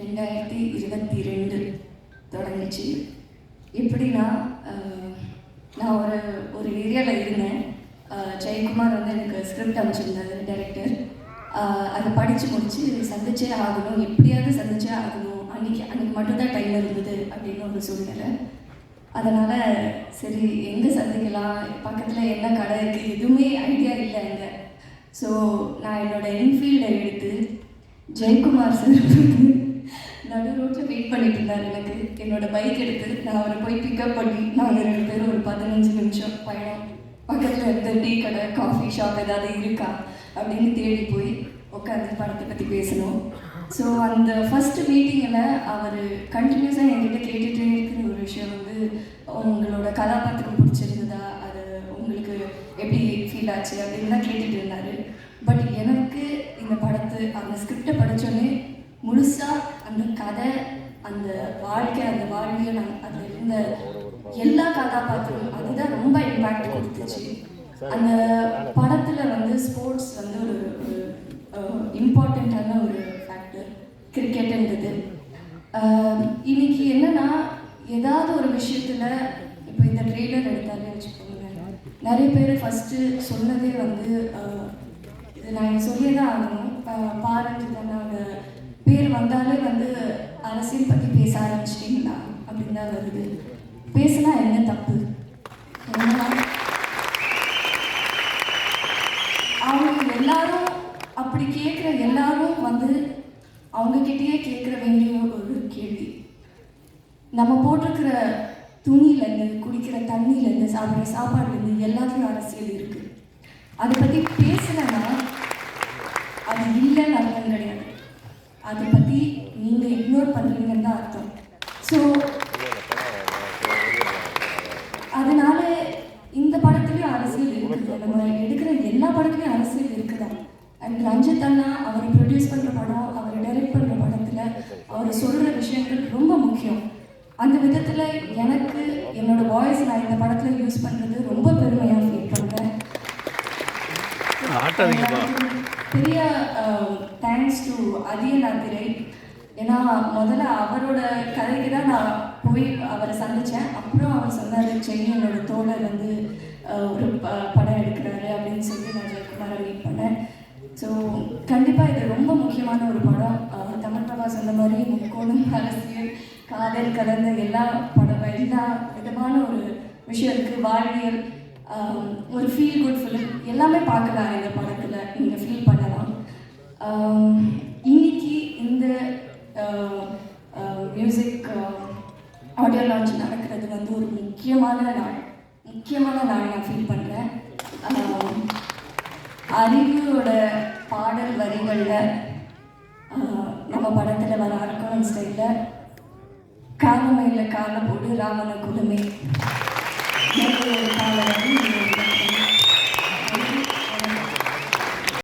ரெண்டாயிரத்தி இருபத்தி ரெண்டு தொடங்குச்சு. எப்படின்னா நான் ஒரு ஒரு ஏரியாவில் இருந்தேன். ஜெயக்குமார் வந்து எனக்கு ஸ்கிரிப்ட் அமைச்சிருந்தாரு டைரக்டர் அதை படித்து முடித்து சந்திச்சே ஆகணும். எப்படியாவது சந்திச்சே ஆகணும். அன்னைக்கு அன்னைக்கு மட்டும்தான் டைம் இருந்தது அப்படின்னு ஒரு சூழ்நிலை. அதனால் சரி எங்கே சந்திக்கலாம்? பக்கத்தில் என்ன கடை இருக்குது எதுவுமே ஐடியா இல்லை அங்கே. ஸோ நான் என்னோட என்ஃபீல்டை எடுத்து ஜெயக்குமார் சார் நடு ரோட்டில் வெயிட் பண்ணிட்டு இருந்தார் எனக்கு. என்னோட பைக் எடுத்து நான் அவரை போய் பிக்கப் பண்ணி நாங்கள் ரெண்டு பேரும் ஒரு பதினஞ்சு நிமிஷம் பயணம். பக்கத்தில் இருந்த டீ கடை காஃபி ஷாப் ஏதாவது இருக்கா அப்படின்னு தேடி போய் உட்காந்து படத்தை பற்றி பேசணும். ஸோ அந்த ஃபஸ்ட்டு மீட்டிங்கில் அவர் கண்டினியூஸாக என்கிட்ட கேட்டுகிட்டே இருக்கிற ஒரு விஷயம் வந்து உங்களோட கதாபாத்திரம் பிடிச்சிருந்ததா? அது உங்களுக்கு எப்படி ஃபீல் ஆச்சு? அப்படின்னு தான் கேட்டுட்டு இருந்தார். பட் எனக்கு இந்த படத்து அந்த ஸ்கிரிப்டை படித்தோன்னே முழுசாக அந்த கதை அந்த வாழ்க்கை அந்த வாழ்வியல் அந்த- அதில் இருந்த எல்லா கதாபாத்திரமும் அதுதான் ரொம்ப இம்பாக்ட் கொடுத்துச்சு. அந்த படத்தில் வந்து ஸ்போர்ட்ஸ் வந்து ஒரு இம்பார்ட்டண்ட்டான ஒரு ஃபேக்டர் கிரிக்கெட்டுன்றது இன்னைக்கு என்னன்னா ஏதாவது ஒரு விஷயத்தில் இப்போ இந்த ட்ரெய்லர் எடுத்தாலே வச்சுக்கோங்களேன். நிறைய பேர் ஃபஸ்ட்டு சொன்னதே வந்து இது நான் இங்க சொல்லியே தான் ஆகணும். பாரஞ்சு தன்னோட வந்து அரசியல் பற்றி பேச ஆரம்பிச்சிட்டிங்களா? அப்படின்னு தான் வருது. பேசினா என்ன தப்பு? அவங்க எல்லாரும் அப்படி கேட்குற எல்லாரும் வந்து அவங்கக்கிட்டேயே கேட்குற வேண்டிய ஒரு கேள்வி. நம்ம போட்டிருக்கிற துணியிலேருந்து குடிக்கிற தண்ணியிலேருந்து சாப்பிட்ற சாப்பாடுலேருந்து எல்லாத்துலையும் அரசியல் இருக்குது அதை பற்றி பேசலைன்னா அது இல்லைன்னு அர்த்தம் கிடையாது. அதை பற்றி தான் அர்த்தம் ஸோ அதனால இந்த படத்துலயும் அரசியல் இருக்குது. நம்ம எடுக்கிற எல்லா படத்துலயும் அரசியல் இருக்குதான். அண்ட் ரஞ்சித் அண்ணா அவர் ப்ரொடியூஸ் பண்ற படம் அவர் டைரக்ட் பண்ற படத்துல அவர் சொல்ற விஷயங்கள் ரொம்ப முக்கியம். அந்த விதத்துல எனக்கு என்னோட வாய்ஸ் நான் இந்த படத்துல யூஸ் பண்றது ரொம்ப பெருமையா ஃபீல் பண்றேன். ஆட்டாதீங்கப்பா. பெரிய தேங்க்ஸ் டு அதியநாத்திரை ஏன்னா முதல்ல அவரோட கதைக்கு தான் நான் போய் அவரை சந்தித்தேன் அப்புறம் அவர் சொன்னார் சென்னை என்னோட தோழர் வந்து ஒரு ப- படம் எடுக்கிறாரு அப்படின்னு சொல்லி நான் ஜெயக்குமாரை மீட் பண்ணேன். ஸோ கண்டிப்பாக இது ரொம்ப முக்கியமான ஒரு படம். தமிழ் பிரபா சொன்ன மாதிரி முக்கோணம் அரசியல் காதல் கலந்த எல்லா படம் எல்லா விதமான ஒரு விஷயம் இருக்குது வாழ்வியல் ஒரு ஃபீல் குட் ஃபிலிம் எல்லாமே பார்க்கலாம் இந்த படத்தில். நீங்கள் ஃபீல் பண்ணலாம். மியூசிக் ஆடியோ லான்ச் நடக்கிறது வந்து ஒரு முக்கியமான நாள். முக்கியமான நாள் நான் ஃபீல் பண்ணுறேன் அறிவியோட பாடல் வரிகளில் நம்ம படத்தில் வர அரக்கணம் ஸ்டைலில் காலமையில் காலை போடு ராவண குலமே. காலை